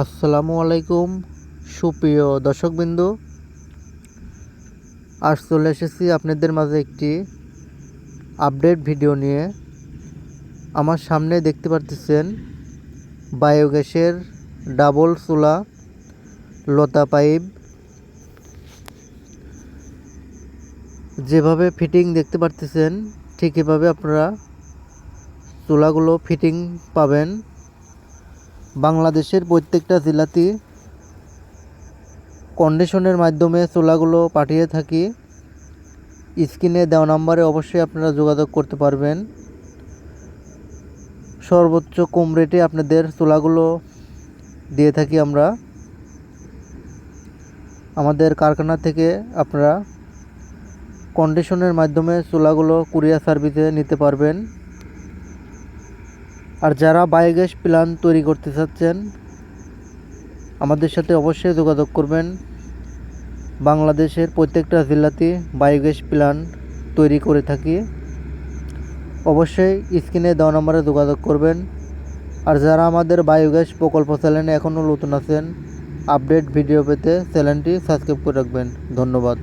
আসসালামু আলাইকুম, সুপ্রিয় দর্শকবিন্দু। আজ চলে এসেছি আপনাদের মাঝে একটি আপডেট ভিডিও নিয়ে। আমার সামনে দেখতে পারতেছেন বায়োগ্যাসের ডাবল চুলা লতা পাইপ। যেভাবে ফিটিং দেখতে পারতেছেন, ঠিক এভাবে আপনারা চুলাগুলো ফিটিং পাবেন। বাংলাদেশের প্রত্যেকটা জেলাতে কন্ডিশনের মাধ্যমে চোলাগুলো পাঠিয়ে থাকি। স্ক্রিনে দেওয়া নাম্বারে অবশ্যই আপনারা যোগাযোগ করতে পারবেন। সর্বোচ্চ কম রেটে আপনাদের চোলাগুলো দিয়ে থাকি আমরা। আমাদের কারখানা থেকে আপনারা কন্ডিশনের মাধ্যমে চোলাগুলো কুরিয়ার সার্ভিসে নিতে পারবেন। আর যারা বায়োগ্যাস প্ল্যান তৈরি করতে চাচ্ছেন, আমাদের সাথে অবশ্যই যোগাযোগ করবেন। বাংলাদেশের প্রত্যেকটা জেলাতে বায়োগ্যাস প্ল্যান তৈরি করে থাকি। অবশ্যই স্ক্রিনে দেওয়া নম্বরে যোগাযোগ করবেন। আর যারা আমাদের বায়োগ্যাস প্রকল্প চ্যানেলে এখনও নতুন আছেন, আপডেট ভিডিও পেতে চ্যানেলটি সাবস্ক্রাইব করে রাখবেন। ধন্যবাদ।